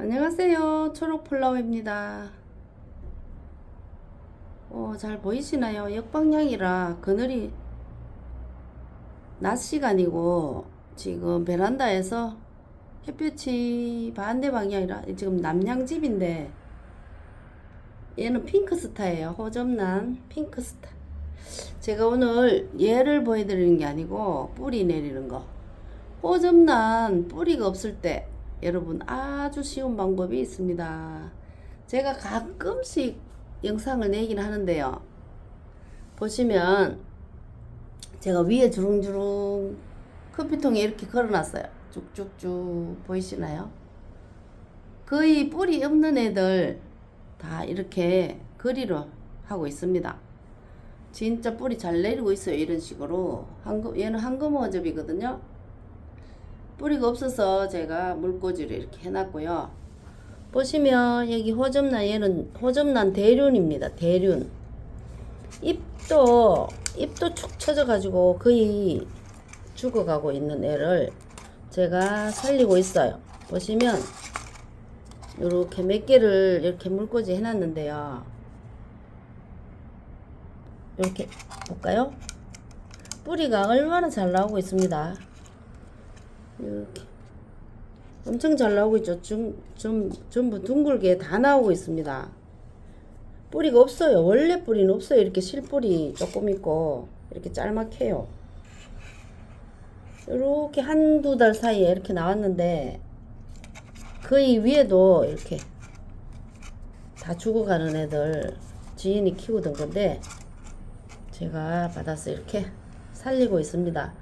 안녕하세요. 초록플라워입니다. 어, 잘 보이시나요? 역방향이라 그늘이 낮 시간이고 지금 베란다에서 햇볕이 반대 방향이라 지금 남양집인데 얘는 핑크스타예요. 호접란 핑크스타. 제가 오늘 얘를 보여드리는 게 아니고 뿌리 내리는 거. 호접란 뿌리가 없을 때 여러분 아주 쉬운 방법이 있습니다. 제가 가끔씩 영상을 내긴 하는데요. 보시면 제가 위에 주릉주릉 커피통에 이렇게 걸어놨어요. 쭉쭉쭉 보이시나요? 거의 뿌리 없는 애들 다 이렇게 거리로 하고 있습니다. 진짜 뿌리 잘 내리고 있어요. 이런 식으로. 황금, 얘는 황금 어접이거든요. 뿌리가 없어서 제가 물꽂이를 이렇게 해놨고요. 보시면 여기 호접란 얘는 호접란 대륜입니다. 대륜. 잎도 잎도 축 처져 가지고 거의 죽어가고 있는 애를 제가 살리고 있어요. 보시면 이렇게 몇 개를 이렇게 물꽂이 해놨는데요. 이렇게 볼까요? 뿌리가 얼마나 잘 나오고 있습니다. 이렇게 엄청 잘 나오고 있죠. 좀, 좀, 전부 둥글게 다 나오고 있습니다. 뿌리가 없어요. 원래 뿌리는 없어요. 이렇게 실뿌리 조금 있고 이렇게 짤막해요. 이렇게 한두 달 사이에 이렇게 나왔는데 거의 위에도 이렇게 다 죽어가는 애들 지인이 키우던 건데 제가 받아서 이렇게 살리고 있습니다.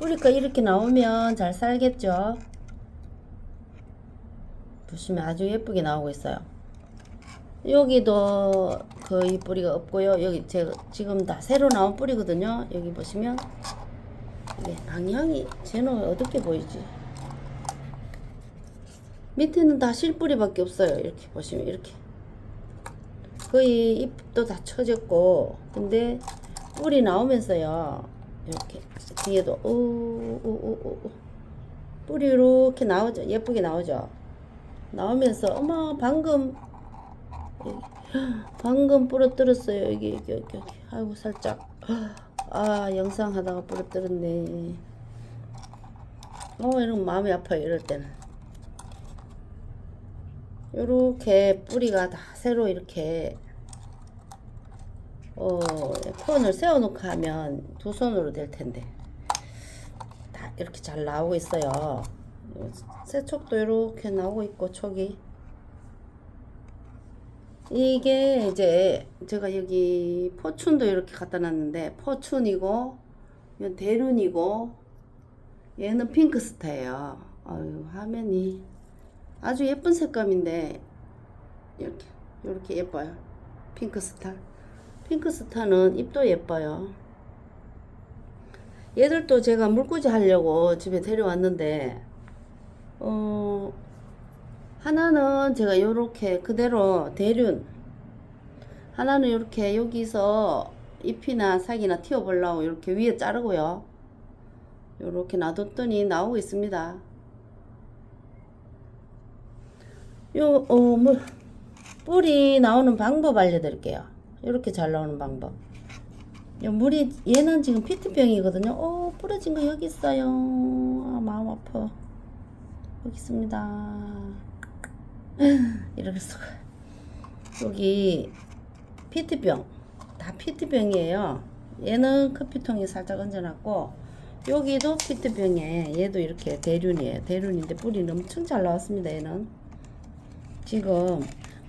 뿌리가 이렇게 나오면 잘 살겠죠? 보시면 아주 예쁘게 나오고 있어요. 여기도 거의 뿌리가 없고요. 여기 제가 지금 다 새로 나온 뿌리거든요. 여기 보시면 이게 방향이 쟤는 어둡게 보이지? 밑에는 다 실뿌리밖에 없어요. 이렇게 보시면 이렇게 거의 잎도 다 처졌고 근데 뿌리 나오면서요. 이렇게 뒤에도 우우우우 뿌리 이렇게 나오죠. 예쁘게 나오죠. 나오면서 어머 방금 방금 부러뜨렸어요. 여기 여기 여기 여기. 아이고 살짝 아 영상 하다가 부러뜨렸네. 어 이런 마음이 아파요. 이럴 때는. 요렇게 뿌리가 다 새로 이렇게 어, 폰을 세워놓고 하면 두 손으로 될 텐데 다 이렇게 잘 나오고 있어요. 새촉도 이렇게 나오고 있고 촉이 이게 이제 제가 여기 포춘도 이렇게 갖다 놨는데 포춘이고 이건 대륜이고 얘는 핑크스타예요. 아유 화면이 아주 예쁜 색감인데 이렇게 이렇게 예뻐요. 핑크스타. 핑크스타는 잎도 예뻐요. 얘들도 제가 물꽂이 하려고 집에 데려왔는데 어 하나는 제가 요렇게 그대로 대륜 하나는 이렇게 여기서 잎이나 사기나 튀어 보려고 이렇게 위에 자르고요. 요렇게 놔뒀더니 나오고 있습니다. 요, 어, 뭐, 뿌리 나오는 방법 알려드릴게요. 이렇게 잘 나오는 방법. 요 물이, 얘는 지금 피트병이거든요. 어, 부러진 거 여기 있어요. 아, 마음 아파. 여기 있습니다. 이렇게 수가. 여기 피트병. 다 피트병이에요. 얘는 커피통에 살짝 얹어놨고, 여기도 피트병에 얘도 이렇게 대륜이에요. 대륜인데 뿌리는 엄청 잘 나왔습니다. 얘는. 지금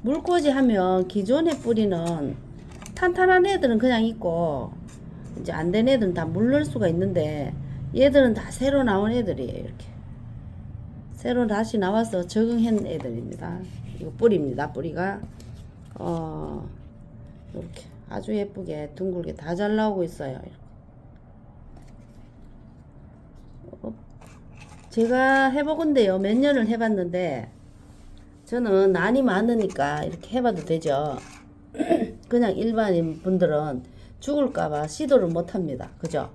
물꽂이 하면 기존의 뿌리는 탄탄한 애들은 그냥 있고 이제 안 된 애들은 다 물릴 수가 있는데 얘들은 다 새로 나온 애들이에요 이렇게 새로 다시 나와서 적응한 애들입니다 이거 뿌리입니다 뿌리가 어 이렇게 아주 예쁘게 둥글게 다 잘 나오고 있어요 이렇게. 어, 제가 해보건데요 몇 년을 해봤는데 저는 난이 많으니까 이렇게 해봐도 되죠. 그냥 일반인 분들은 죽을까봐 시도를 못 합니다. 그죠?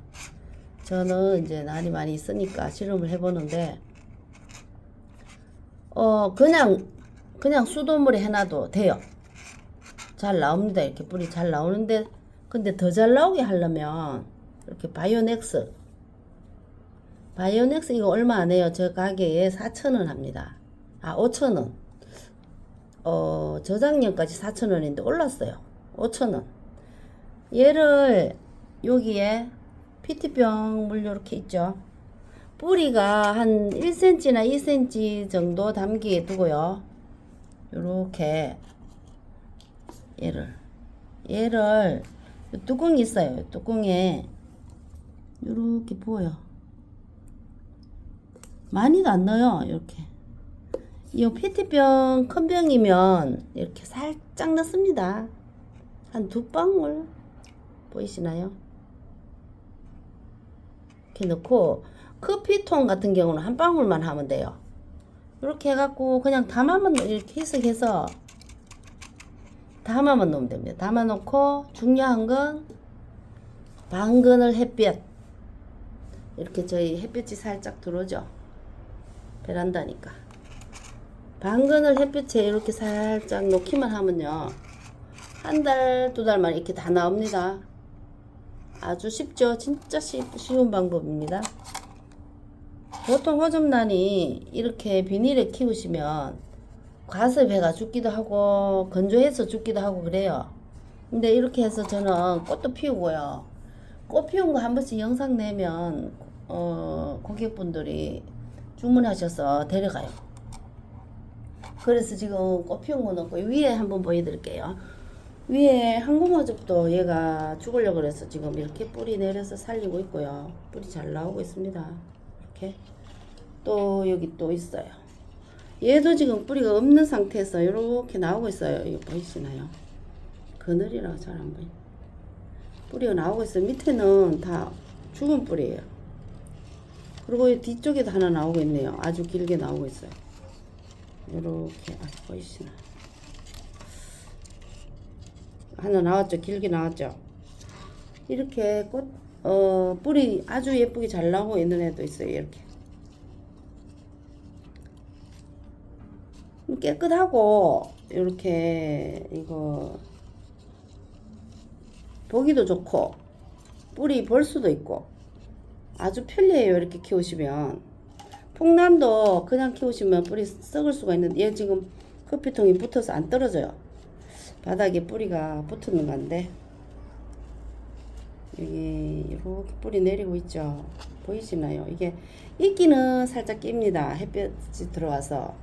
저는 이제 난이 많이 있으니까 실험을 해보는데, 어 그냥 그냥 수돗물에 해놔도 돼요. 잘 나옵니다. 이렇게 뿌리 잘 나오는데 근데 더 잘 나오게 하려면 이렇게 바이오넥스 바이오넥스 이거 얼마 안 해요. 저 가게에 4,000원 합니다. 아 5,000원. 어 저작년까지 4,000원인데 올랐어요. 5,000원. 얘를 여기에 PT병 물 이렇게 있죠. 뿌리가 한 1cm나 2cm 정도 담기에 두고요. 요렇게 얘를 얘를 요 뚜껑이 있어요. 요 뚜껑에 요렇게 부어요. 많이도 안 넣어요. 이렇게. 이 페트병 큰 병이면 이렇게 살짝 넣습니다. 한 두 방울 보이시나요? 이렇게 넣고 커피통 같은 경우는 한 방울만 하면 돼요. 이렇게 해갖고 그냥 담아만 넣- 이렇게 희석해서 담아만 놓으면 됩니다. 담아놓고 중요한 건 방그늘 햇볕 이렇게 저희 햇볕이 살짝 들어오죠. 베란다니까. 방그늘 햇빛에 이렇게 살짝 놓기만 하면요. 한 달, 두 달 만에 이렇게 다 나옵니다. 아주 쉽죠? 진짜 쉬, 쉬운 방법입니다. 보통 호접란이 이렇게 비닐에 키우시면 과습해가 죽기도 하고 건조해서 죽기도 하고 그래요. 근데 이렇게 해서 저는 꽃도 피우고요. 꽃 피운 거 한 번씩 영상 내면 어, 고객분들이 주문하셔서 데려가요. 그래서 지금 꽃 피운 거 넣고 위에 한번 보여드릴게요. 위에 항공호접도 얘가 죽으려고 그래서 지금 이렇게 뿌리 내려서 살리고 있고요. 뿌리 잘 나오고 있습니다. 이렇게. 또 여기 또 있어요. 얘도 지금 뿌리가 없는 상태에서 이렇게 나오고 있어요. 이거 보이시나요? 그늘이라서 잘안 보이. 뿌리가 나오고 있어요. 밑에는 다 죽은 뿌리예요. 그리고 이 뒤쪽에도 하나 나오고 있네요. 아주 길게 나오고 있어요. 이렇게 아, 보이시나? 하나 나왔죠. 길게 나왔죠. 이렇게 꽃, 어, 뿌리 아주 예쁘게 잘 나오고 있는 애도 있어요. 이렇게. 깨끗하고 이렇게 이거 보기도 좋고 뿌리 볼 수도 있고 아주 편리해요 이렇게 키우시면 폭남도 그냥 키우시면 뿌리 썩을 수가 있는데 얘 지금 커피통이 붙어서 안 떨어져요 바닥에 뿌리가 붙는 건데 여기 이렇게 뿌리 내리고 있죠 보이시나요 이게 이끼는 살짝 낍니다 햇볕이 들어와서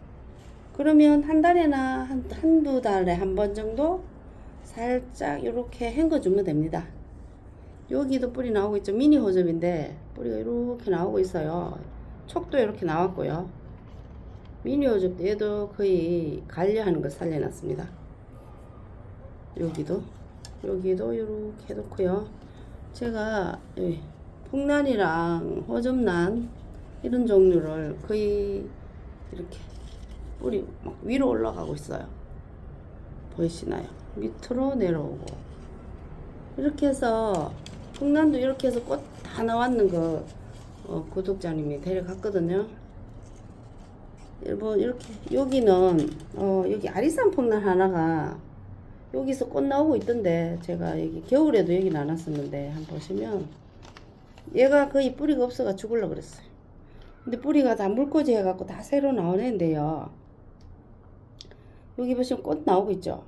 그러면 한 달에나 한, 한두 달에 한 번 정도 살짝 이렇게 헹궈 주면 됩니다. 여기도 뿌리 나오고 있죠. 미니 호접인데 뿌리가 이렇게 나오고 있어요. 촉도 이렇게 나왔고요. 미니 호접도 얘도 거의 관리하는 거 살려놨습니다. 여기도 여기도 이렇게 해놓고요. 제가 여기 풍란이랑 호접란 이런 종류를 거의 이렇게 뿌리 막 위로 올라가고 있어요. 보이시나요? 밑으로 내려오고 이렇게 해서 풍란도 이렇게 해서 꽃 다 나왔는 거 어, 구독자님이 데려갔거든요. 여러분 이렇게 여기는 어, 여기 아리산 풍란 하나가 여기서 꽃 나오고 있던데 제가 여기 겨울에도 여기 나눴었는데 한번 보시면 얘가 거의 뿌리가 없어가 죽을라 그랬어요. 근데 뿌리가 다 물꽂이 해갖고 다 새로 나오는데요. 여기 보시면 꽃 나오고 있죠?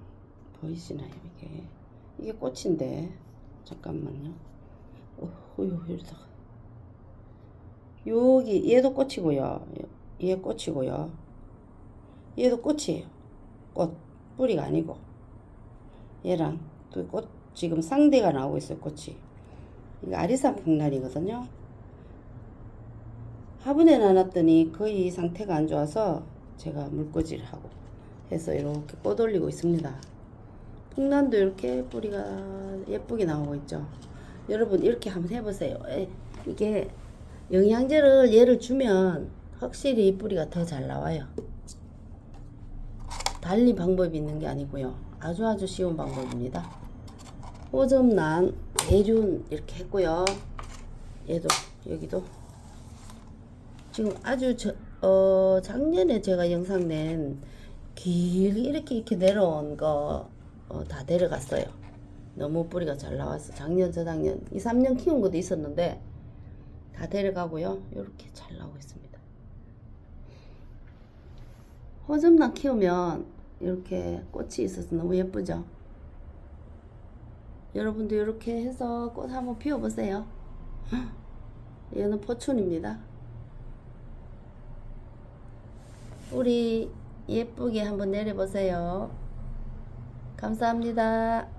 보이시나요? 이게 이게 꽃인데 잠깐만요. 어휴 이러다가 여기 얘도 꽃이고요. 얘 꽃이고요. 얘도 꽃이에요. 꽃 뿌리가 아니고 얘랑 또 꽃 지금 상대가 나오고 있어요. 꽃이 이거 아리산 풍란이거든요. 화분에 놔놨더니 거의 상태가 안 좋아서 제가 물꽂이를 하고 해서 이렇게 꽃 올리고 있습니다. 풍란도 이렇게 뿌리가 예쁘게 나오고 있죠. 여러분 이렇게 한번 해보세요. 에, 이게 영양제를 얘를 주면 확실히 뿌리가 더 잘 나와요. 달리 방법이 있는 게 아니고요. 아주 아주 쉬운 방법입니다. 호접란, 대륜 이렇게 했고요. 얘도 여기도 지금 아주 저, 어, 작년에 제가 영상 낸 길게 이렇게 이렇게 내려온 거 어, 다 데려갔어요. 너무 뿌리가 잘 나와서 작년, 저작년 2, 3년 키운 것도 있었는데 다 데려가고요. 이렇게 잘 나오고 있습니다. 호접란 키우면 이렇게 꽃이 있어서 너무 예쁘죠? 여러분도 이렇게 해서 꽃 한번 피워보세요. 얘는 포춘입니다. 우리 예쁘게 한번 내려보세요. 감사합니다.